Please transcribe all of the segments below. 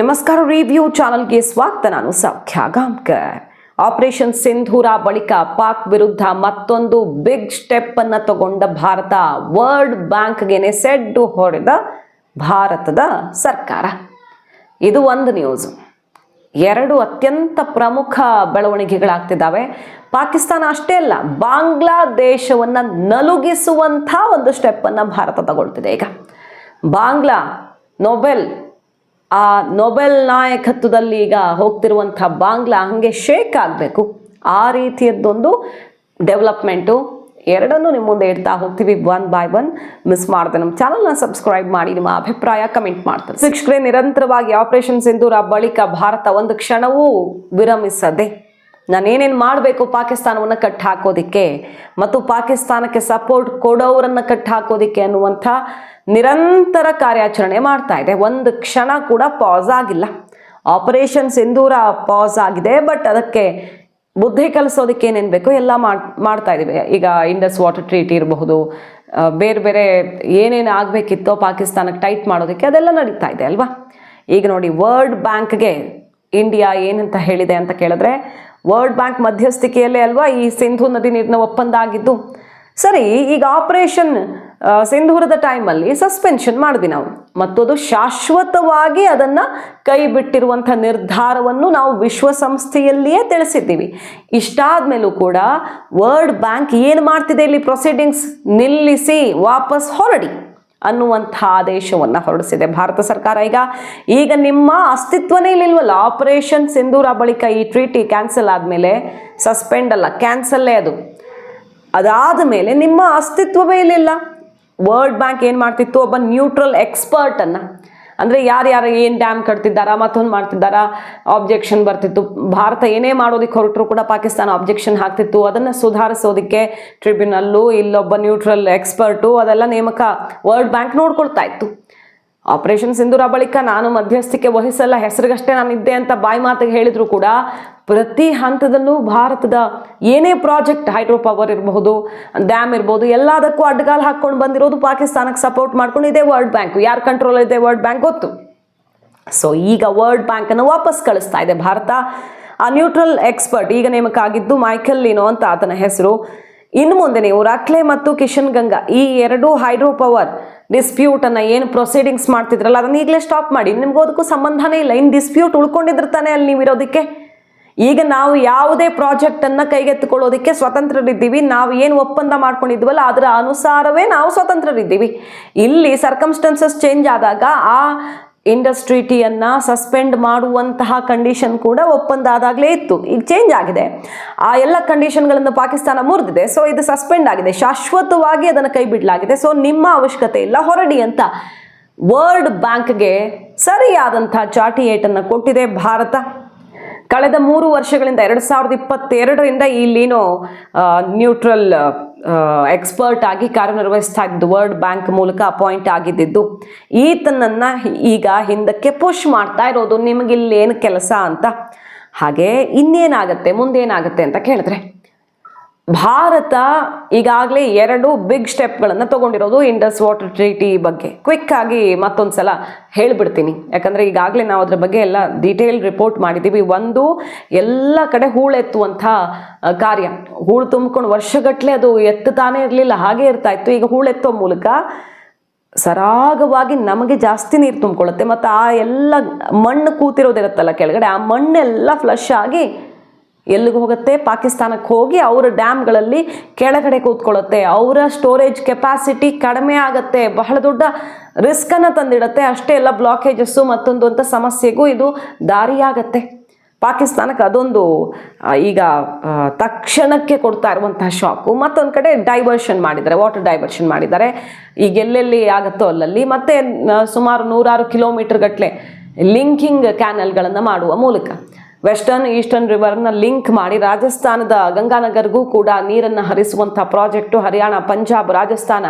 ನಮಸ್ಕಾರ ರಿವ್ಯೂ ಚಾನಲ್ಗೆ ಸ್ವಾಗತ, ನಾನು ಸೌಖ್ಯ ಗಾಂಕರ್ ಆಪರೇಷನ್ ಸಿಂಧೂರ ಬಳಿಕ ಪಾಕ್ ವಿರುದ್ಧ ಮತ್ತೊಂದು ಬಿಗ್ ಸ್ಟೆಪ್ ಅನ್ನ ತಗೊಂಡ ಭಾರತ ವರ್ಲ್ಡ್ ಬ್ಯಾಂಕ್ಗೆನೆ ಸೆಡ್ಡು ಹೊಡೆದ ಭಾರತದ ಸರ್ಕಾರ. ಇದು ಒಂದು ನ್ಯೂಸ್ ಎರಡು ಅತ್ಯಂತ ಪ್ರಮುಖ ಬೆಳವಣಿಗೆಗಳಾಗ್ತಿದ್ದಾವೆ. ಪಾಕಿಸ್ತಾನ ಅಷ್ಟೇ ಅಲ್ಲ, ಬಾಂಗ್ಲಾದೇಶವನ್ನ ನಲುಗಿಸುವಂಥ ಒಂದು ಸ್ಟೆಪ್ಪನ್ನು ಭಾರತ ತಗೊಳ್ತಿದೆ ಈಗ. ಬಾಂಗ್ಲಾ ನೊಬೆಲ್ ಆ ನೊಬೆಲ್ ನಾಯಕತ್ವದಲ್ಲಿ ಈಗ ಹೋಗ್ತಿರುವಂಥ ಬಾಂಗ್ಲಾ ಹಾಗೆ ಶೇಕ್ ಆಗಬೇಕು. ಆ ರೀತಿಯದ್ದೊಂದು ಡೆವಲಪ್ಮೆಂಟು ಎರಡನ್ನೂ ನಿಮ್ಮ ಮುಂದೆ ಇಡ್ತಾ ಹೋಗ್ತೀವಿ ಒನ್ ಬೈ ಒನ್ ಮಿಸ್ ಮಾಡದೆ ನಮ್ಮ ಚಾನಲ್ನ ಸಬ್ಸ್ಕ್ರೈಬ್ ಮಾಡಿ ನಿಮ್ಮ ಅಭಿಪ್ರಾಯ ಕಮೆಂಟ್ ಮಾಡ್ತಾರೆ. ಶಿಕ್ಷಕರೇ ನಿರಂತರವಾಗಿ ಆಪರೇಷನ್ ಸಿಂಧೂರ ಬಳಿಕ ಭಾರತ ಒಂದು ಕ್ಷಣವೂ ವಿರಮಿಸದೆ ನಾನೇನೇನು ಮಾಡಬೇಕು ಪಾಕಿಸ್ತಾನವನ್ನು ಕಟ್ಟಿ ಹಾಕೋದಿಕ್ಕೆ ಮತ್ತು ಪಾಕಿಸ್ತಾನಕ್ಕೆ ಸಪೋರ್ಟ್ ಕೊಡೋರನ್ನು ಕಟ್ಟಿ ಹಾಕೋದಿಕ್ಕೆ ಅನ್ನುವಂಥ ನಿರಂತರ ಕಾರ್ಯಾಚರಣೆ ಮಾಡ್ತಾ ಇದೆ. ಒಂದು ಕ್ಷಣ ಕೂಡ ಪಾಸ್ ಆಗಿಲ್ಲ. ಆಪರೇಷನ್ ಸಿಂಧೂರ ಪಾಸ್ ಆಗಿದೆ ಬಟ್ ಅದಕ್ಕೆ ಬುದ್ಧಿ ಕಲಿಸೋದಕ್ಕೆ ಏನೇನು ಬೇಕೋ ಎಲ್ಲ ಮಾಡ್, ಮಾಡ್ತಾ ಇದ್ದೀವಿ. ಈಗ ಇಂಡಸ್ ವಾಟರ್ ಟ್ರೀಟ್ ಇರಬಹುದು ಬೇರೆ ಬೇರೆ ಏನೇನು ಆಗಬೇಕಿತ್ತೋ ಪಾಕಿಸ್ತಾನಕ್ಕೆ ಟೈಟ್ ಮಾಡೋದಕ್ಕೆ ಅದೆಲ್ಲ ನಡೀತಾ ಇದೆ ಅಲ್ವಾ? ಈಗ ನೋಡಿ ವರ್ಲ್ಡ್ ಬ್ಯಾಂಕ್ಗೆ ಇಂಡಿಯಾ ಏನಂತ ಹೇಳಿದೆ ಅಂತ ಕೇಳಿದ್ರೆ ವರ್ಲ್ಡ್ ಬ್ಯಾಂಕ್ ಮಧ್ಯಸ್ಥಿಕೆಯಲ್ಲೇ ಅಲ್ವಾ ಈ ಸಿಂಧು ನದಿ ನೀರಿನ ಒಪ್ಪಂದ ಆಗಿದ್ದು? ಸರಿ, ಈಗ ಆಪರೇಷನ್ ಸಿಂಧೂರದ ಟೈಮಲ್ಲಿ ಸಸ್ಪೆನ್ಷನ್ ಮಾಡಿದ್ವಿ ನಾವು. ಮತ್ತು ಅದು ಶಾಶ್ವತವಾಗಿ ಅದನ್ನು ಕೈ ಬಿಟ್ಟಿರುವಂಥ ನಿರ್ಧಾರವನ್ನು ನಾವು ವಿಶ್ವಸಂಸ್ಥೆಯಲ್ಲಿಯೇ ತಿಳಿಸಿದ್ದೀವಿ. ಇಷ್ಟಾದ ಮೇಲೂ ಕೂಡ ವರ್ಲ್ಡ್ ಬ್ಯಾಂಕ್ ಏನು ಮಾಡ್ತಿದೆ ಇಲ್ಲಿ ಪ್ರೊಸೀಡಿಂಗ್ಸ್ ನಿಲ್ಲಿಸಿ, ವಾಪಸ್ ಹೊರಡಿ ಅನ್ನುವಂಥ ಆದೇಶವನ್ನು ಹೊರಡಿಸಿದೆ ಭಾರತ ಸರ್ಕಾರ. ಈಗ ಈಗ ನಿಮ್ಮ ಅಸ್ತಿತ್ವನೇ ಇಲ್ಲಿಲ್ವಲ್ಲ ಆಪರೇಷನ್ ಸಿಂಧೂರ ಬಳಿಕ ಈ ಟ್ರೀಟಿ ಕ್ಯಾನ್ಸಲ್ ಆದಮೇಲೆ ಸಸ್ಪೆಂಡ್ ಅಲ್ಲ ಕ್ಯಾನ್ಸಲ್ಲೇ ಅದು. ಅದಾದ ಮೇಲೆ ನಿಮ್ಮ ಅಸ್ತಿತ್ವವೇ ಇಲ್ಲಿಲ್ಲ ವರ್ಲ್ಡ್ ಬ್ಯಾಂಕ್ ಏನು ಮಾಡ್ತಿತ್ತು? ಒಬ್ಬ ನ್ಯೂಟ್ರಲ್ ಎಕ್ಸ್ಪರ್ಟನ್ನು ಅಂದರೆ ಯಾರ್ಯಾರು ಏನು ಡ್ಯಾಮ್ ಕಟ್ತಿದ್ದಾರಾ, ಮತ್ತೊಂದು ಮಾಡ್ತಿದ್ದಾರಾ ಆಬ್ಜೆಕ್ಷನ್ ಬರ್ತಿತ್ತು. ಭಾರತ ಏನೇ ಮಾಡೋದಕ್ಕೆ ಹೊರಟರು ಕೂಡ ಪಾಕಿಸ್ತಾನ ಆಬ್ಜೆಕ್ಷನ್ ಹಾಕ್ತಿತ್ತು. ಅದನ್ನು ಸುಧಾರಿಸೋದಕ್ಕೆ ಟ್ರಿಬ್ಯುನಲ್ಲು ಇಲ್ಲೊಬ್ಬ ನ್ಯೂಟ್ರಲ್ ಎಕ್ಸ್ಪರ್ಟು ಅದೆಲ್ಲ ನೇಮಕ ವರ್ಲ್ಡ್ ಬ್ಯಾಂಕ್ ನೋಡ್ಕೊಳ್ತಾ ಇತ್ತು. ಆಪರೇಷನ್ ಸಿಂಧೂರ ಬಳಿಕ ನಾನು ಮಧ್ಯಸ್ಥಿಕೆ ವಹಿಸಲ್ಲ, ಹೆಸರಿಗಷ್ಟೇ ನಾನು ಇದ್ದೆ ಅಂತ ಬಾಯಿ ಮಾತಿಗೆ ಹೇಳಿದ್ರು ಕೂಡ ಪ್ರತಿ ಹಂತದಲ್ಲೂ ಭಾರತದ ಏನೇ ಪ್ರಾಜೆಕ್ಟ್ ಹೈಡ್ರೋ ಪವರ್ ಇರಬಹುದು, ಡ್ಯಾಮ್ ಇರ್ಬೋದು, ಎಲ್ಲದಕ್ಕೂ ಅಡ್ಡಗಾಲು ಹಾಕ್ಕೊಂಡು ಬಂದಿರೋದು ಪಾಕಿಸ್ತಾನಕ್ಕೆ ಸಪೋರ್ಟ್ ಮಾಡ್ಕೊಂಡು ಇದೇ ವರ್ಲ್ಡ್ ಬ್ಯಾಂಕ್ ಯಾರ ಕಂಟ್ರೋಲ್ ಇದೆ ವರ್ಲ್ಡ್ ಬ್ಯಾಂಕ್ ಗೊತ್ತು? ಸೊ ಈಗ ವರ್ಲ್ಡ್ ಬ್ಯಾಂಕನ್ನು ವಾಪಸ್ ಕಳಿಸ್ತಾ ಇದೆ ಭಾರತ. ಆ ನ್ಯೂಟ್ರಲ್ ಎಕ್ಸ್ಪರ್ಟ್ ಈಗ ನೇಮಕ ಆಗಿದ್ದು ಮೈಕೆಲ್ ಲೀನೋ ಅಂತ ಆತನ ಹೆಸರು. ಇನ್ನು ಮುಂದೆ ನೀವು ರಕ್ಲೆ ಮತ್ತು ಕಿಶನ್ ಗಂಗಾ ಈ ಎರಡು ಹೈಡ್ರೋ ಪವರ್ ಡಿಸ್ಪ್ಯೂಟನ್ನು ಏನು ಪ್ರೊಸೀಡಿಂಗ್ಸ್ ಮಾಡ್ತಿದ್ರಲ್ಲ, ಅದನ್ನ ಈಗಲೇ ಸ್ಟಾಪ್ ಮಾಡಿ. ನಿಮ್ಗೆ ಅದಕ್ಕೂ ಸಂಬಂಧನೇ ಇಲ್ಲ. ಇನ್ನು ಡಿಸ್ಪ್ಯೂಟ್ ಉಳ್ಕೊಂಡಿದ್ರೆ ತಾನೇ ಅಲ್ಲಿ ನೀವು ಇರೋದಕ್ಕೆ. ಈಗ ನಾವು ಯಾವುದೇ ಪ್ರಾಜೆಕ್ಟನ್ನು ಕೈಗೆತ್ತಿಕೊಳ್ಳೋದಕ್ಕೆ ಸ್ವತಂತ್ರರಿದ್ದೀವಿ. ನಾವು ಏನು ಒಪ್ಪಂದ ಮಾಡ್ಕೊಂಡಿದ್ವಲ್ಲ, ಅದರ ಅನುಸಾರವೇ ನಾವು ಸ್ವತಂತ್ರರಿದ್ದೀವಿ. ಇಲ್ಲಿ ಸರ್ಕಮ್ಸ್ಟೆನ್ಸಸ್ ಚೇಂಜ್ ಆದಾಗ ಆ ಇಂಡಸ್ಟ್ರಿಟಿಯನ್ನು ಸಸ್ಪೆಂಡ್ ಮಾಡುವಂತಹ ಕಂಡೀಷನ್ ಕೂಡ ಒಪ್ಪಂದ ಆದಾಗಲೇ ಇತ್ತು. ಈಗ ಚೇಂಜ್ ಆಗಿದೆ. ಆ ಎಲ್ಲ ಕಂಡೀಷನ್ಗಳನ್ನು ಪಾಕಿಸ್ತಾನ ಮುರಿದಿದೆ. ಸೊ ಇದು ಸಸ್ಪೆಂಡ್ ಆಗಿದೆ. ಶಾಶ್ವತವಾಗಿ ಅದನ್ನು ಕೈ ಬಿಡಲಾಗಿದೆ. ಸೊ ನಿಮ್ಮ ಅವಶ್ಯಕತೆ ಇಲ್ಲ. ಹೊರಡಿ ಅಂತ ವರ್ಲ್ಡ್ ಬ್ಯಾಂಕ್ಗೆ ಸರಿಯಾದಂಥ ಚಾಟಿಯೇಟನ್ನು ಕೊಟ್ಟಿದೆ ಭಾರತ. ಕಳೆದ ಮೂರು ವರ್ಷಗಳಿಂದ, ಎರಡು ಸಾವಿರದ ಇಪ್ಪತ್ತೆರಡರಿಂದ ಇಲ್ಲಿನೋ ನ್ಯೂಟ್ರಲ್ ಎಕ್ಸ್ಪರ್ಟ್ ಆಗಿ ಕಾರ್ಯನಿರ್ವಹಿಸ್ತಾ ಇದ್ದು ವರ್ಲ್ಡ್ ಬ್ಯಾಂಕ್ ಮೂಲಕ ಅಪಾಯಿಂಟ್ ಆಗಿದ್ದಿದ್ದು, ಈತನನ್ನ ಈಗ ಹಿಂದಕ್ಕೆ ಪುಷ್ ಮಾಡ್ತಾ ಇರೋದು, ನಿಮಗಿಲ್ಲೇನು ಕೆಲಸ ಅಂತ. ಹಾಗೆ ಇನ್ನೇನಾಗತ್ತೆ, ಮುಂದೇನಾಗತ್ತೆ ಅಂತ ಕೇಳಿದ್ರೆ. ಭಾರತ ಈಗಾಗಲೇ ಎರಡು ಬಿಗ್ ಸ್ಟೆಪ್ಗಳನ್ನು ತಗೊಂಡಿರೋದು ಇಂಡಸ್ ವಾಟರ್ ಟ್ರೀಟಿ ಬಗ್ಗೆ. ಕ್ವಿಕ್ ಆಗಿ ಮತ್ತೊಂದು ಸಲ ಹೇಳ್ಬಿಡ್ತೀನಿ. ಯಾಕಂದರೆ ಈಗಾಗಲೇ ನಾವು ಅದ್ರ ಬಗ್ಗೆ ಎಲ್ಲ ಡೀಟೇಲ್ ರಿಪೋರ್ಟ್ ಮಾಡಿದ್ದೀವಿ. ಒಂದು, ಎಲ್ಲ ಕಡೆ ಹೂಳೆತ್ತುವಂಥ ಕಾರ್ಯ. ಹೂಳು ತುಂಬಿಕೊಂಡು ವರ್ಷಗಟ್ಟಲೆ ಅದು ಎತ್ತುತ್ತಾನೆ ಇರಲಿಲ್ಲ, ಹಾಗೆ ಇರ್ತಾ ಇತ್ತು. ಈಗ ಹೂಳೆತ್ತೋ ಮೂಲಕ ಸರಾಗವಾಗಿ ನಮಗೆ ಜಾಸ್ತಿ ನೀರು ತುಂಬಿಕೊಳ್ಳುತ್ತೆ. ಮತ್ತು ಆ ಎಲ್ಲ ಮಣ್ಣು ಕೂತಿರೋದಿರುತ್ತಲ್ಲ ಕೆಳಗಡೆ, ಆ ಮಣ್ಣೆಲ್ಲ ಫ್ಲಶ್ ಆಗಿ ಎಲ್ಲಿಗೆ ಹೋಗುತ್ತೆ? ಪಾಕಿಸ್ತಾನಕ್ಕೆ ಹೋಗಿ ಅವರ ಡ್ಯಾಮ್ಗಳಲ್ಲಿ ಕೆಳಗಡೆ ಕೂತ್ಕೊಳ್ಳುತ್ತೆ. ಅವರ ಸ್ಟೋರೇಜ್ ಕೆಪಾಸಿಟಿ ಕಡಿಮೆ ಆಗುತ್ತೆ. ಬಹಳ ದೊಡ್ಡ ರಿಸ್ಕನ್ನು ತಂದಿಡುತ್ತೆ. ಅಷ್ಟೇ ಎಲ್ಲ ಬ್ಲಾಕೇಜಸ್ಸು ಮತ್ತೊಂದು ಅಂತ ಸಮಸ್ಯೆಗೂ ಇದು ದಾರಿಯಾಗತ್ತೆ. ಪಾಕಿಸ್ತಾನಕ್ಕೆ ಅದೊಂದು ಈಗ ತಕ್ಷಣಕ್ಕೆ ಕೊಡ್ತಾ ಇರುವಂತಹ ಶಾಕು ಮತ್ತೊಂದು ಕಡೆ ಡೈವರ್ಷನ್ ಮಾಡಿದ್ದಾರೆ. ವಾಟರ್ ಡೈವರ್ಷನ್ ಮಾಡಿದ್ದಾರೆ. ಈಗ ಎಲ್ಲೆಲ್ಲಿ ಆಗುತ್ತೋ ಅಲ್ಲಲ್ಲಿ. ಮತ್ತೆ ಸುಮಾರು ನೂರಾರು ಕಿಲೋಮೀಟರ್ ಗಟ್ಟಲೆ ಲಿಂಕಿಂಗ್ ಕ್ಯಾನಲ್ಗಳನ್ನು ಮಾಡುವ ಮೂಲಕ. ವೆಸ್ಟರ್ನ್, ಈಸ್ಟರ್ನ್ ರಿವರ್ನ ಲಿಂಕ್ ಮಾಡಿ ರಾಜಸ್ಥಾನದ ಗಂಗಾನಗರ್ಗೂ ಕೂಡ ನೀರನ್ನು ಹರಿಸುವಂಥ ಪ್ರಾಜೆಕ್ಟು ಹರಿಯಾಣ, ಪಂಜಾಬ್, ರಾಜಸ್ಥಾನ,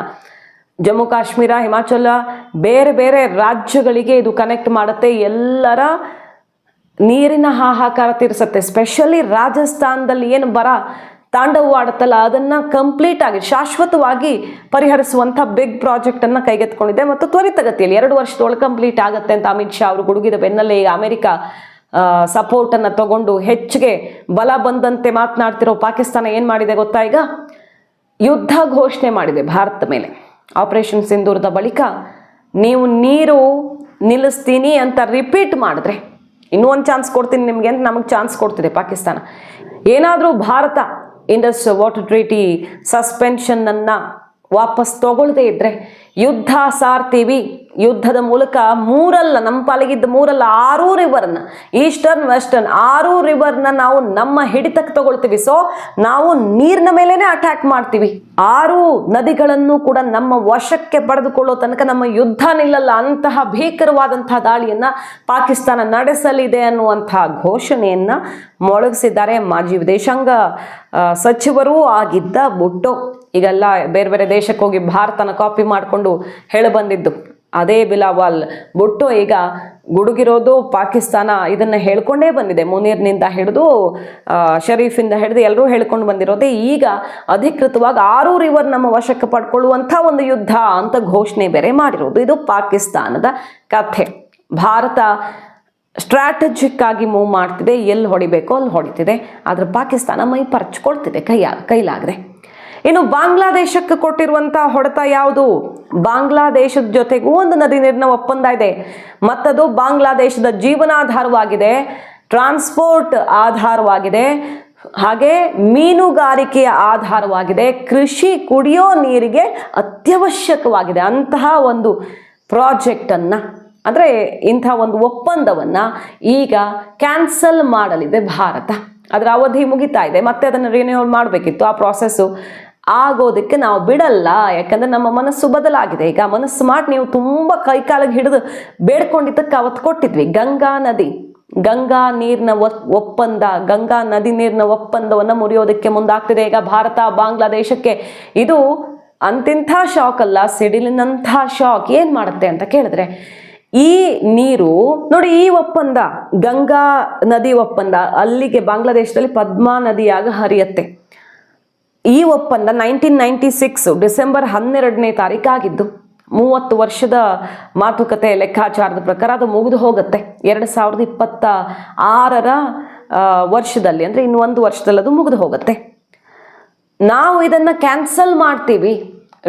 ಜಮ್ಮು, ಕಾಶ್ಮೀರ, ಹಿಮಾಚಲ ಬೇರೆ ಬೇರೆ ರಾಜ್ಯಗಳಿಗೆ ಇದು ಕನೆಕ್ಟ್ ಮಾಡುತ್ತೆ. ಎಲ್ಲರ ನೀರಿನ ಹಾಹಾಕಾರ ತೀರಿಸುತ್ತೆ. ಸ್ಪೆಷಲಿ ರಾಜಸ್ಥಾನದಲ್ಲಿ ಏನು ಬರ ತಾಂಡವವಾಡುತ್ತಲ್ಲ ಅದನ್ನ ಕಂಪ್ಲೀಟ್ ಆಗಿ, ಶಾಶ್ವತವಾಗಿ ಪರಿಹರಿಸುವಂಥ ಬಿಗ್ ಪ್ರಾಜೆಕ್ಟ್ ಅನ್ನ ಕೈಗೆತ್ಕೊಂಡಿದೆ ಮತ್ತು ತ್ವರಿತಗತಿಯಲ್ಲಿ ಎರಡು ವರ್ಷದೊಳಗೆ ಕಂಪ್ಲೀಟ್ ಆಗುತ್ತೆ ಅಂತ ಅಮಿತ್ ಶಾ ಅವರು ಗುಡುಗಿದ ಬೆನ್ನಲ್ಲೇ ಈಗ ಅಮೆರಿಕ ಸಪೋರ್ಟ್ ಅನ್ನ ತಗೊಂಡು ಹೆಚ್ಚಿಗೆ ಬಲ ಬಂದಂತೆ ಮಾತನಾಡ್ತಿರೋ ಪಾಕಿಸ್ತಾನ ಏನು ಮಾಡಿದೆ ಗೊತ್ತಾ ಈಗ? ಯುದ್ಧ ಘೋಷಣೆ ಮಾಡಿದೆ ಭಾರತ ಮೇಲೆ. ಆಪರೇಷನ್ ಸಿಂಧೂರದ ಬಳಿಕ ನೀವು ನೀರು ನಿಲ್ಲಿಸ್ತೀನಿ ಅಂತ ರಿಪೀಟ್ ಮಾಡಿದ್ರೆ, ಇನ್ನೂ ಒಂದು ಚಾನ್ಸ್ ಕೊಡ್ತೀನಿ ನಿಮಗೆ ಅಂತ ನಮಗೆ ಚಾನ್ಸ್ ಕೊಡ್ತಿದೆ ಪಾಕಿಸ್ತಾನ. ಏನಾದರೂ ಭಾರತ ಇಂಡಸ್ ವಾಟರ್ ಟ್ರೀಟಿ ಸಸ್ಪೆನ್ಷನ್ನನ್ನು ವಾಪಸ್ ತಗೊಳ್ಳದೇ ಇದ್ರೆ ಯುದ್ಧ ಸಾರ್ತೀವಿ. ಯುದ್ಧದ ಮೂಲಕ ಮೂರಲ್ಲ, ನಮ್ಮ ಪಾಲಿಗಿದ್ದ ಮೂರಲ್ಲ, ಆರು ರಿವರ್ನ ಈಸ್ಟರ್ನ್ ವೆಸ್ಟರ್ನ್ ಆರೂ ರಿವರ್ನ ನಾವು ನಮ್ಮ ಹಿಡಿತಕ್ಕೆ ತಗೊಳ್ತೀವಿ. ಸೊ ನಾವು ನೀರಿನ ಮೇಲೇನೆ ಅಟ್ಯಾಕ್ ಮಾಡ್ತೀವಿ. ಆರು ನದಿಗಳನ್ನು ಕೂಡ ನಮ್ಮ ವಶಕ್ಕೆ ಪಡೆದುಕೊಳ್ಳೋ ತನಕ ನಮ್ಮ ಯುದ್ಧ ನಿಲ್ಲಲ್ಲ. ಅಂತಹ ಭೀಕರವಾದಂತಹ ದಾಳಿಯನ್ನ ಪಾಕಿಸ್ತಾನ ನಡೆಸಲಿದೆ ಅನ್ನುವಂತಹ ಘೋಷಣೆಯನ್ನ ಮೊಳಗಿಸಿದ್ದಾರೆ ಮಾಜಿ ವಿದೇಶಾಂಗ ಸಚಿವರೂ ಆಗಿದ್ದ ಬುಟ್ಟೋ ಈಗೆಲ್ಲ ಬೇರೆ ಬೇರೆ ದೇಶಕ್ಕೆ ಹೋಗಿ ಭಾರತನ ಕಾಪಿ ಮಾಡಿಕೊಂಡು ಹೇಳಿ ಬಂದಿದ್ದು. ಅದೇ ಬಿಲಾವಾಲ್. ಬೊಟ್ಟು ಈಗ ಗುಡುಗಿರೋದು ಪಾಕಿಸ್ತಾನ ಇದನ್ನ ಹೇಳ್ಕೊಂಡೇ ಬಂದಿದೆ. ಮುನೀರ್ನಿಂದ ಹಿಡಿದು ಶರೀಫಿಂದ ಹಿಡಿದು ಎಲ್ಲರೂ ಹೇಳ್ಕೊಂಡು ಬಂದಿರೋದೇ. ಈಗ ಅಧಿಕೃತವಾಗಿ ಆರು ರಿವರ್ ನಮ್ಮ ವಶಕ್ಕೆ ಪಡ್ಕೊಳ್ಳುವಂಥ ಒಂದು ಯುದ್ಧ ಅಂತ ಘೋಷಣೆ ಬೇರೆ ಮಾಡಿರೋದು. ಇದು ಪಾಕಿಸ್ತಾನದ ಕಥೆ. ಭಾರತ ಸ್ಟ್ರಾಟಜಿಕ್ ಆಗಿ ಮೂವ್ ಮಾಡ್ತಿದೆ. ಎಲ್ಲಿ ಹೊಡಿಬೇಕೋ ಅಲ್ಲಿ ಹೊಡಿತಿದೆ. ಆದ್ರೆ ಪಾಕಿಸ್ತಾನ ಮೈ ಪರ್ಚ್ಕೊಳ್ತಿದೆ ಕೈಯ, ಕೈಲಾಗದೆ. ಇನ್ನು ಬಾಂಗ್ಲಾದೇಶಕ್ಕೆ ಕೊಟ್ಟಿರುವಂತಹ ಹೊಡೆತ ಯಾವುದು? ಬಾಂಗ್ಲಾದೇಶದ ಜೊತೆಗೂ ಒಂದು ನದಿ ನೀರಿನ ಒಪ್ಪಂದ ಇದೆ. ಮತ್ತದು ಬಾಂಗ್ಲಾದೇಶದ ಜೀವನಾಧಾರವಾಗಿದೆ. ಟ್ರಾನ್ಸ್ಪೋರ್ಟ್ ಆಧಾರವಾಗಿದೆ. ಹಾಗೆ ಮೀನುಗಾರಿಕೆಯ ಆಧಾರವಾಗಿದೆ. ಕೃಷಿ ಕುಡಿಯೋ ನೀರಿಗೆ ಅತ್ಯವಶ್ಯಕವಾಗಿದೆ. ಅಂತಹ ಒಂದು ಪ್ರಾಜೆಕ್ಟನ್ನು, ಅಂದರೆ ಇಂಥ ಒಂದು ಒಪ್ಪಂದವನ್ನು ಈಗ ಕ್ಯಾನ್ಸಲ್ ಮಾಡಲಿದೆ ಭಾರತ. ಅದರ ಅವಧಿ ಮುಗಿತಾ ಇದೆ. ಮತ್ತೆ ಅದನ್ನು ರಿನ್ಯೂವಲ್ ಮಾಡಬೇಕಿತ್ತು. ಆ ಪ್ರಾಸೆಸ್ಸು ಆಗೋದಕ್ಕೆ ನಾವು ಬಿಡಲ್ಲ. ಯಾಕಂದ್ರೆ ನಮ್ಮ ಮನಸ್ಸು ಬದಲಾಗಿದೆ. ಈಗ ಮನಸ್ಸು ಮಾಡಿ ನೀವು ತುಂಬ ಕೈಕಾಲಿಗೆ ಹಿಡಿದು ಬೇಡ್ಕೊಂಡಿದ್ದಕ್ಕೆ ಅವತ್ತು ಕೊಟ್ಟಿದ್ವಿ. ಗಂಗಾ ನದಿ. ಗಂಗಾ ನೀರಿನ ಒಪ್ಪಂದ, ಗಂಗಾ ನದಿ ನೀರಿನ ಒಪ್ಪಂದವನ್ನು ಮುರಿಯೋದಕ್ಕೆ ಮುಂದಾಗ್ತಿದೆ. ಈಗ ಭಾರತ, ಬಾಂಗ್ಲಾದೇಶಕ್ಕೆ ಇದು ಅಂತಿಂಥ ಶಾಕ್ ಅಲ್ಲ, ಸಿಡಿಲಿನಂಥ ಶಾಕ್. ಏನು ಮಾಡುತ್ತೆ ಅಂತ ಕೇಳಿದ್ರೆ, ಈ ನೀರು, ನೋಡಿ ಈ ಒಪ್ಪಂದ, ಗಂಗಾ ನದಿ ಒಪ್ಪಂದ ಅಲ್ಲಿಗೆ ಬಾಂಗ್ಲಾದೇಶದಲ್ಲಿ ಪದ್ಮಾ ನದಿಯಾಗ ಹರಿಯತ್ತೆ. ಈ ಒಪ್ಪಂದ ನೈನ್ಟೀನ್ ನೈಂಟಿ ಸಿಕ್ಸ್ ಡಿಸೆಂಬರ್ ಹನ್ನೆರಡನೇ ತಾರೀಕಾಗಿದ್ದು ಮೂವತ್ತು ವರ್ಷದ ಮಾತುಕತೆ ಲೆಕ್ಕಾಚಾರದ ಪ್ರಕಾರ ಅದು ಮುಗಿದು ಹೋಗುತ್ತೆ. ಎರಡು ಸಾವಿರದ ಇಪ್ಪತ್ತ ಆರರ ವರ್ಷದಲ್ಲಿ, ಅಂದರೆ ಇನ್ನೊಂದು ವರ್ಷದಲ್ಲಿ ಅದು ಮುಗಿದು ಹೋಗುತ್ತೆ. ನಾವು ಇದನ್ನು ಕ್ಯಾನ್ಸಲ್ ಮಾಡ್ತೀವಿ.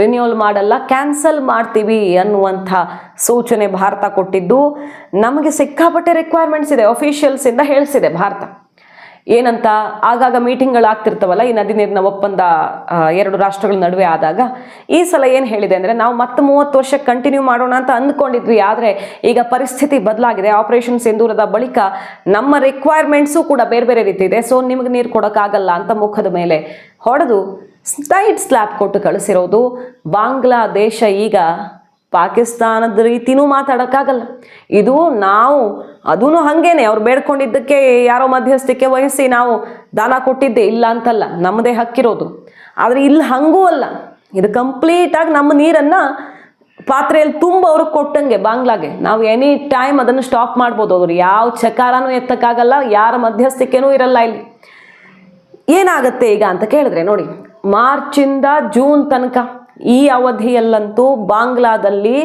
ರಿನ್ಯೂವಲ್ ಮಾಡಲ್ಲ, ಕ್ಯಾನ್ಸಲ್ ಮಾಡ್ತೀವಿ ಅನ್ನುವಂಥ ಸೂಚನೆ ಭಾರತ ಕೊಟ್ಟಿದ್ದು. ನಮಗೆ ಸಿಕ್ಕಾಪಟ್ಟೆ ರಿಕ್ವೈರ್ಮೆಂಟ್ಸ್ ಇದೆ ಅಫಿಷಿಯಲ್ಸಿಂದ ಹೇಳಿಸಿದೆ ಭಾರತ. ಏನಂತ ಆಗಾಗ ಮೀಟಿಂಗ್ಗಳು ಆಗ್ತಿರ್ತವಲ್ಲ, ಈ ನದಿ ನೀರಿನ ಒಪ್ಪಂದ ಎರಡು ರಾಷ್ಟ್ರಗಳ ನಡುವೆ ಆದಾಗ ಈ ಸಲ ಏನು ಹೇಳಿದೆ ಅಂದರೆ ನಾವು ಮತ್ತೆ ಮೂವತ್ತು ವರ್ಷ ಕಂಟಿನ್ಯೂ ಮಾಡೋಣ ಅಂತ ಅಂದ್ಕೊಂಡಿದ್ವಿ, ಆದರೆ ಈಗ ಪರಿಸ್ಥಿತಿ ಬದಲಾಗಿದೆ. ಆಪರೇಷನ್ ಸಿಂಧೂರದ ಬಳಿಕ ನಮ್ಮ ರಿಕ್ವೈರ್ಮೆಂಟ್ಸು ಕೂಡ ಬೇರೆ ಬೇರೆ ರೀತಿ ಇದೆ. ಸೊ ನಿಮಗೆ ನೀರು ಕೊಡೋಕ್ಕಾಗಲ್ಲ ಅಂತ ಮುಖದ ಮೇಲೆ ಹೊಡೆದು ಸ್ಟೈಟ್ ಸ್ಲ್ಯಾಬ್ ಕೊಟ್ಟು ಕಳಿಸಿರೋದು. ಬಾಂಗ್ಲಾದೇಶ ಈಗ ಪಾಕಿಸ್ತಾನದ ರೀತಿನೂ ಮಾತಾಡೋಕ್ಕಾಗಲ್ಲ. ಇದು ನಾವು ಅದೂ ಹಾಗೇನೆ, ಅವ್ರು ಬೇಡ್ಕೊಂಡಿದ್ದಕ್ಕೆ ಯಾರೋ ಮಧ್ಯಸ್ಥಿಕೆ ವಹಿಸಿ ನಾವು ದಾನ ಕೊಟ್ಟಿದ್ದೆ ಇಲ್ಲ ಅಂತಲ್ಲ, ನಮ್ಮದೇ ಹಕ್ಕಿರೋದು. ಆದರೆ ಇಲ್ಲಿ ಹಂಗೂ ಅಲ್ಲ, ಇದು ಕಂಪ್ಲೀಟಾಗಿ ನಮ್ಮ ನೀರನ್ನು ಪಾತ್ರೆಯಲ್ಲಿ ತುಂಬ ಅವ್ರಿಗೆ ಕೊಟ್ಟಂಗೆ ಬಾಂಗ್ಲಾಗೆ. ನಾವು ಎನಿ ಟೈಮ್ ಅದನ್ನು ಸ್ಟಾಪ್ ಮಾಡ್ಬೋದು, ಅವರು ಯಾವ ಚಕಾರನೂ ಎತ್ತಕ್ಕಾಗಲ್ಲ, ಯಾರ ಮಧ್ಯಸ್ಥಿಕೆನೂ ಇರಲ್ಲ ಇಲ್ಲಿ. ಏನಾಗುತ್ತೆ ಈಗ ಅಂತ ಕೇಳಿದ್ರೆ ನೋಡಿ, ಮಾರ್ಚಿಂದ ಜೂನ್ ತನಕ ಈ ಅವಧಿಯಲ್ಲಂತೂ ಬಾಂಗ್ಲಾದಲ್ಲಿ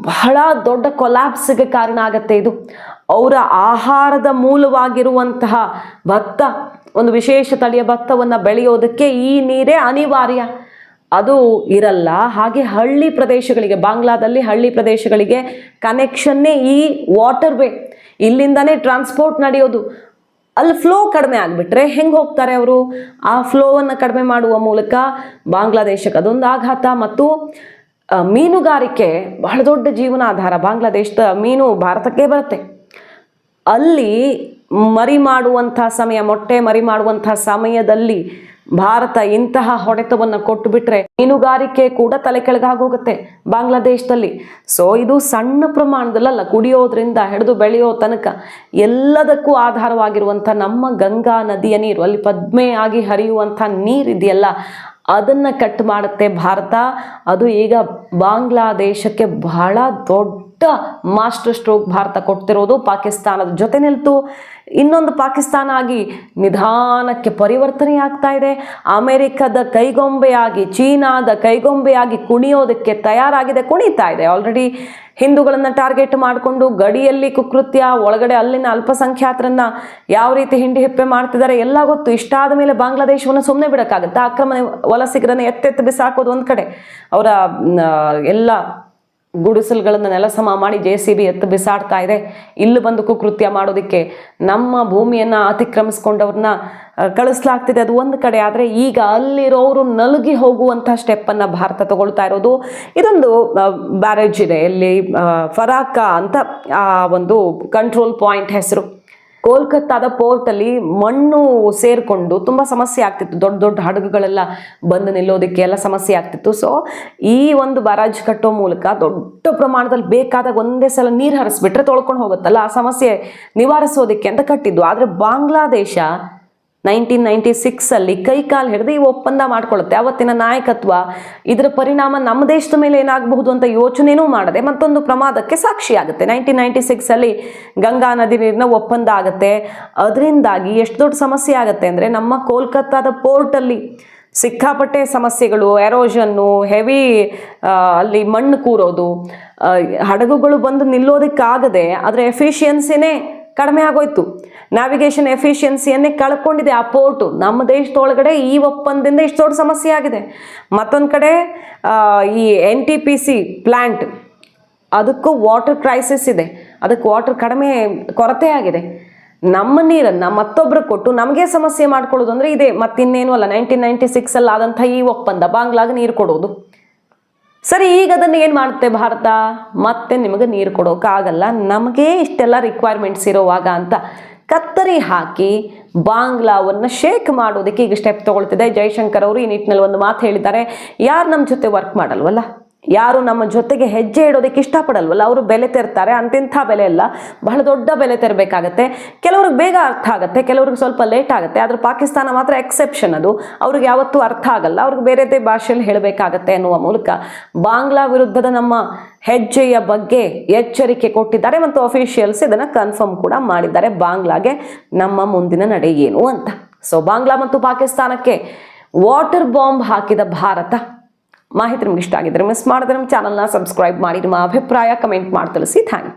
ಬಹಳ ದೊಡ್ಡ ಕೊಲ್ಯಾಪ್ಸ್ಗೆ ಕಾರಣ ಆಗತ್ತೆ ಇದು. ಅವರ ಆಹಾರದ ಮೂಲವಾಗಿರುವಂತಹ ಭತ್ತ, ಒಂದು ವಿಶೇಷ ತಳಿಯ ಭತ್ತವನ್ನು ಬೆಳೆಯೋದಕ್ಕೆ ಈ ನೀರೇ ಅನಿವಾರ್ಯ. ಅದು ಇರಲ್ಲ. ಹಾಗೆ ಹಳ್ಳಿ ಪ್ರದೇಶಗಳಿಗೆ, ಬಾಂಗ್ಲಾದಲ್ಲಿ ಹಳ್ಳಿ ಪ್ರದೇಶಗಳಿಗೆ ಕನೆಕ್ಷನ್ನೇ ಈ ವಾಟರ್ ವೇ ಇಲ್ಲಿಂದನೇ ಟ್ರಾನ್ಸ್ಪೋರ್ಟ್ ನಡೆಯೋದು. ಅಲ್ಲಿ ಫ್ಲೋ ಕಡಿಮೆ ಆಗಿಬಿಟ್ರೆ ಹೆಂಗೆ ಹೋಗ್ತಾರೆ ಅವರು? ಆ ಫ್ಲೋವನ್ನು ಕಡಿಮೆ ಮಾಡುವ ಮೂಲಕ ಬಾಂಗ್ಲಾದೇಶಕ್ಕೆ ಅದೊಂದು ಆಘಾತ. ಮತ್ತು ಮೀನುಗಾರಿಕೆ ಬಹಳ ದೊಡ್ಡ ಜೀವನಾಧಾರ. ಬಾಂಗ್ಲಾದೇಶದ ಮೀನು ಭಾರತಕ್ಕೆ ಬರುತ್ತೆ. ಅಲ್ಲಿ ಮರಿ ಮಾಡುವಂಥ ಸಮಯ, ಮೊಟ್ಟೆ ಮರಿ ಮಾಡುವಂಥ ಸಮಯದಲ್ಲಿ ಭಾರತ ಇಂತಹ ಹೊಡೆತವನ್ನು ಕೊಟ್ಟು ಬಿಟ್ರೆ ಮೀನುಗಾರಿಕೆ ಕೂಡ ತಲೆ ಕೆಳಗಾಗೋಗುತ್ತೆ ಬಾಂಗ್ಲಾದೇಶದಲ್ಲಿ. ಸೊ ಇದು ಸಣ್ಣ ಪ್ರಮಾಣದಲ್ಲಲ್ಲ, ಕುಡಿಯೋದ್ರಿಂದ ಹಿಡಿದು ಬೆಳೆಯೋ ತನಕ ಎಲ್ಲದಕ್ಕೂ ಆಧಾರವಾಗಿರುವಂಥ ನಮ್ಮ ಗಂಗಾ ನದಿಯ ನೀರು, ಅಲ್ಲಿ ಪದ್ಮೆಯಾಗಿ ಹರಿಯುವಂಥ ನೀರಿದೆಯಲ್ಲ ಅದನ್ನು ಕಟ್ ಮಾಡುತ್ತೆ. ಭಾರತ ಅದು ಈಗ ಬಾಂಗ್ಲಾದೇಶಕ್ಕೆ ಬಹಳ ದೊಡ್ಡ ಮಾಸ್ಟರ್ ಸ್ಟ್ರೋಕ್ ಭಾರತ ಕೊಡ್ತಿರೋದು ಪಾಕಿಸ್ತಾನದ ಜೊತೆ ನಿಲ್ತು. ಇನ್ನೊಂದು ಪಾಕಿಸ್ತಾನ ಆಗಿ ನಿಧಾನಕ್ಕೆ ಪರಿವರ್ತನೆ ಆಗ್ತಾ ಇದೆ. ಅಮೆರಿಕದ ಕೈಗೊಂಬೆಯಾಗಿ, ಚೀನಾದ ಕೈಗೊಂಬೆಯಾಗಿ ಕುಣಿಯೋದಕ್ಕೆ ತಯಾರಾಗಿದೆ, ಕುಣಿತಾ ಇದೆ. ಆಲ್ರೆಡಿ ಹಿಂದೂಗಳನ್ನು ಟಾರ್ಗೆಟ್ ಮಾಡಿಕೊಂಡು ಗಡಿಯಲ್ಲಿ ಕುಕೃತ್ಯ, ಒಳಗಡೆ ಅಲ್ಲಿನ ಅಲ್ಪಸಂಖ್ಯಾತರನ್ನ ಯಾವ ರೀತಿ ಹಿಂಡಿ ಹಿಪ್ಪೆ ಮಾಡ್ತಿದ್ದಾರೆ ಎಲ್ಲ ಗೊತ್ತು. ಇಷ್ಟಾದ ಮೇಲೆ ಬಾಂಗ್ಲಾದೇಶವನ್ನು ಸುಮ್ಮನೆ ಬಿಡೋಕ್ಕಾಗುತ್ತೆ? ಆಕ್ರಮಣ ವಲಸಿಗರನ್ನ ಎತ್ತೆತ್ತು ಬಿಸಾಕೋದು ಒಂದು ಕಡೆ. ಅವರ ಎಲ್ಲ ಗುಡಿಸಲುಗಳನ್ನು ನೆಲಸಮ ಮಾಡಿ ಜೆ ಸಿ ಬಿ ಎತ್ತು ಬಿಸಾಡ್ತಾ ಇದೆ. ಇಲ್ಲಿ ಬಂದು ಕುಕೃತ್ಯ ಮಾಡೋದಕ್ಕೆ ನಮ್ಮ ಭೂಮಿಯನ್ನು ಅತಿಕ್ರಮಿಸ್ಕೊಂಡವ್ರನ್ನ ಕಳಿಸ್ಲಾಗ್ತಿದೆ ಅದು ಒಂದು ಕಡೆ. ಆದರೆ ಈಗ ಅಲ್ಲಿರೋರು ನಲುಗಿ ಹೋಗುವಂಥ ಸ್ಟೆಪ್ಪನ್ನು ಭಾರತ ತಗೊಳ್ತಾ ಇರೋದು. ಇದೊಂದು ಬ್ಯಾರೇಜ್ ಇದೆ. ಇಲ್ಲಿ ಫರಾಕ ಅಂತ ಆ ಒಂದು ಕಂಟ್ರೋಲ್ ಪಾಯಿಂಟ್ ಹೆಸರು. ಕೋಲ್ಕತ್ತಾದ ಪೋರ್ಟಲ್ಲಿ ಮಣ್ಣು ಸೇರಿಕೊಂಡು ತುಂಬ ಸಮಸ್ಯೆ ಆಗ್ತಿತ್ತು. ದೊಡ್ಡ ದೊಡ್ಡ ಹಡಗುಗಳೆಲ್ಲ ಬಂದು ನಿಲ್ಲೋದಕ್ಕೆ ಎಲ್ಲ ಸಮಸ್ಯೆ ಆಗ್ತಿತ್ತು. ಸೊ ಈ ಒಂದು ಬರಾಜ್ ಕಟ್ಟೋ ಮೂಲಕ ದೊಡ್ಡ ಪ್ರಮಾಣದಲ್ಲಿ ಬೇಕಾದಾಗ ಒಂದೇ ಸಲ ನೀರು ಹರಿಸ್ಬಿಟ್ರೆ ತೊಳ್ಕೊಂಡು ಹೋಗುತ್ತಲ್ಲ, ಆ ಸಮಸ್ಯೆ ನಿವಾರಿಸೋದಕ್ಕೆ ಅಂತ ಕಟ್ಟಿದ್ದು. ಆದರೆ ಬಾಂಗ್ಲಾದೇಶ ನೈನ್ಟೀನ್ ನೈಂಟಿ ಸಿಕ್ಸಲ್ಲಿ ಕೈ ಕಾಲು ಹಿಡಿದು ಈ ಒಪ್ಪಂದ ಮಾಡ್ಕೊಳ್ಳುತ್ತೆ. ಅವತ್ತಿನ ನಾಯಕತ್ವ, ಇದರ ಪರಿಣಾಮ ನಮ್ಮ ದೇಶದ ಮೇಲೆ ಏನಾಗಬಹುದು ಅಂತ ಯೋಚನೆನೂ ಮಾಡದೆ ಮತ್ತೊಂದು ಪ್ರಮಾದಕ್ಕೆ ಸಾಕ್ಷಿಯಾಗುತ್ತೆ. ನೈನ್ಟೀನ್ ನೈಂಟಿ ಸಿಕ್ಸಲ್ಲಿ ಗಂಗಾ ನದಿ ನೀರಿನ ಒಪ್ಪಂದ ಆಗುತ್ತೆ. ಅದರಿಂದಾಗಿ ಎಷ್ಟು ದೊಡ್ಡ ಸಮಸ್ಯೆ ಆಗುತ್ತೆ ಅಂದರೆ ನಮ್ಮ ಕೋಲ್ಕತ್ತಾದ ಪೋರ್ಟಲ್ಲಿ ಸಿಕ್ಕಾಪಟ್ಟೆ ಸಮಸ್ಯೆಗಳು ಎರೋಷನ್ನು ಹೆವಿ ಅಲ್ಲಿ ಮಣ್ಣು ಕೂರೋದು ಹಡಗುಗಳು ಬಂದು ನಿಲ್ಲೋದಕ್ಕಾಗದೆ ಅದರ ಎಫಿಷಿಯನ್ಸಿನೇ ಕಡಿಮೆ ಆಗೋಯ್ತು. ನ್ಯಾವಿಗೇಷನ್ ಎಫಿಷಿಯನ್ಸಿಯನ್ನೇ ಕಳ್ಕೊಂಡಿದೆ ಆ ಪೋರ್ಟು ನಮ್ಮ ದೇಶದೊಳಗಡೆ ಈ ಒಪ್ಪಂದದಿಂದ ಇಷ್ಟು ದೊಡ್ಡ ಸಮಸ್ಯೆ ಆಗಿದೆ. ಮತ್ತೊಂದು ಕಡೆ ಈ N T P C plant ಅದಕ್ಕೂ ವಾಟರ್ ಕ್ರೈಸಿಸ್ ಇದೆ. ಅದಕ್ಕೆ ವಾಟರ್ ಕಡಿಮೆ ಕೊರತೆ ಆಗಿದೆ. ನಮ್ಮ ನೀರನ್ನು ಮತ್ತೊಬ್ಬರು ಕೊಟ್ಟು ನಮಗೆ ಸಮಸ್ಯೆ ಮಾಡ್ಕೊಳ್ಳೋದು ಅಂದರೆ ಇದೆ. ಮತ್ತಿನ್ನೇನು ಅಲ್ಲ ನೈನ್ಟೀನ್ ನೈಂಟಿ ಸಿಕ್ಸಲ್ಲಿ ಆದಂಥ ಈ ಒಪ್ಪಂದ. ಬಾಂಗ್ಲಾಗ ನೀರು ಕೊಡೋದು. ಸರಿ, ಈಗ ಅದನ್ನು ಏನು ಮಾಡುತ್ತೆ ಭಾರತ? ಮತ್ತೆ ನಿಮಗೆ ನೀರು ಕೊಡೋಕ್ಕಾಗಲ್ಲ ನಮಗೆ ಇಷ್ಟೆಲ್ಲ ರಿಕ್ವೈರ್ಮೆಂಟ್ಸ್ ಇರೋವಾಗ ಅಂತ ಕತ್ತರಿ ಹಾಕಿ ಬಾಂಗ್ಲಾವನ್ನು ಶೇಕ್ ಮಾಡೋದಕ್ಕೆ ಈಗ ಸ್ಟೆಪ್ ತಗೊಳ್ತಿದೆ. ಜೈಶಂಕರ್ ಅವರು ಈ ನಿಟ್ಟಿನಲ್ಲಿ ಒಂದು ಮಾತು ಹೇಳಿದ್ದಾರೆ. ಯಾರು ನಮ್ಮ ಜೊತೆ ವರ್ಕ್ ಮಾಡಲ್ವಲ್ಲ? ಯಾರು ನಮ್ಮ ಜೊತೆಗೆ ಹೆಜ್ಜೆ ಇಡೋದಕ್ಕೆ ಇಷ್ಟಪಡಲ್ವಲ್ಲ, ಅವರು ಬೆಲೆ ತೆರ್ತಾರೆ, ಅಂತಿಂಥ ಬೆಲೆ ಅಲ್ಲ. ಬಹಳ ದೊಡ್ಡ ಬೆಲೆ ತೆರಬೇಕಾಗತ್ತೆ. ಕೆಲವ್ರಿಗೆ ಬೇಗ ಅರ್ಥ ಆಗುತ್ತೆ, ಕೆಲವ್ರಿಗೆ ಸ್ವಲ್ಪ ಲೇಟ್ ಆಗುತ್ತೆ. ಆದರೆ ಪಾಕಿಸ್ತಾನ ಮಾತ್ರ ಎಕ್ಸೆಪ್ಷನ್ ಅದು. ಅವ್ರಿಗೆ ಯಾವತ್ತೂ ಅರ್ಥ ಆಗಲ್ಲ. ಅವ್ರಿಗೆ ಬೇರೆದೇ ಭಾಷೆಯಲ್ಲಿ ಹೇಳಬೇಕಾಗತ್ತೆ ಅನ್ನುವ ಮೂಲಕ ಬಾಂಗ್ಲಾ ವಿರುದ್ಧದ ನಮ್ಮ ಹೆಜ್ಜೆಯ ಬಗ್ಗೆ ಎಚ್ಚರಿಕೆ ಕೊಟ್ಟಿದ್ದಾರೆ ಮತ್ತು ಅಫಿಷಿಯಲ್ಸ್ ಇದನ್ನು ಕನ್ಫರ್ಮ್ ಕೂಡ ಮಾಡಿದ್ದಾರೆ. ಬಾಂಗ್ಲಾಗೆ ನಮ್ಮ ಮುಂದಿನ ನಡೆ ಏನು ಅಂತ. ಸೊ ಬಾಂಗ್ಲಾ ಮತ್ತು ಪಾಕಿಸ್ತಾನಕ್ಕೆ ವಾಟರ್ ಬಾಂಬ್ ಹಾಕಿದ ಭಾರತ. ಮಾಹಿತಿ ನಿಮ್ಗೆ ಇಷ್ಟ ಆಗಿದ್ರೆ ಮಿಸ್ ಮಾಡಿದ್ರೆ ನಮ್ಮ ಚಾನಲ್ನ ಸಬ್ಸ್ಕ್ರೈಬ್ ಮಾಡಿ, ನಿಮ್ಮ ಅಭಿಪ್ರಾಯ ಕಮೆಂಟ್ ಮಾಡಿ ತಿಳಿಸಿ. Thank you